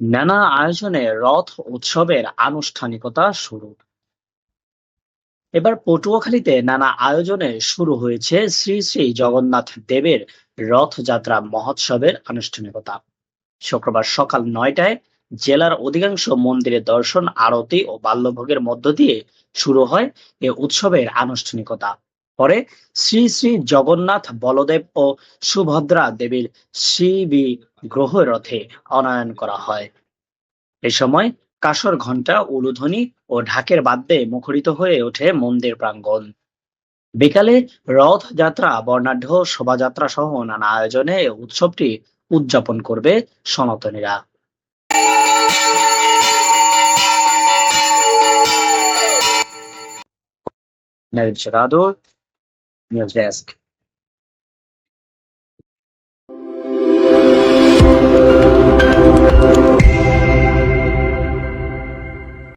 নানা আয়োজনে রথ উৎসবের আনুষ্ঠানিকতা শুরু। এবার পটুয়াখালীতে নানা আয়োজনে শুরু হয়েছে শ্রী শ্রী জগন্নাথ দেবের রথযাত্রা মহোৎসবের আনুষ্ঠানিকতা। শুক্রবার সকাল নয়টায় জেলার অধিকাংশ মন্দিরে দর্শন, আরতি ও বাল্যভোগের মধ্য দিয়ে শুরু হয় এ উৎসবের আনুষ্ঠানিকতা। পরে শ্রী শ্রী জগন্নাথ বলদেব ও সুভদ্রা দেবীর শ্রী গ্রহ রথে অনয়ন করা হয়। এ সময় কাসর ঘণ্টা উলুধ্বনি ও ঢাকের বাদ্যে মুখরিত হয়ে ওঠে মন্দির প্রাঙ্গণ। বিকালে রথযাত্রা বর্ণাঢ্য শোভাযাত্রা সহ নানা আয়োজনে উৎসবটি উদযাপন করবে সনাতনীরা। Gerardo, Meu desk.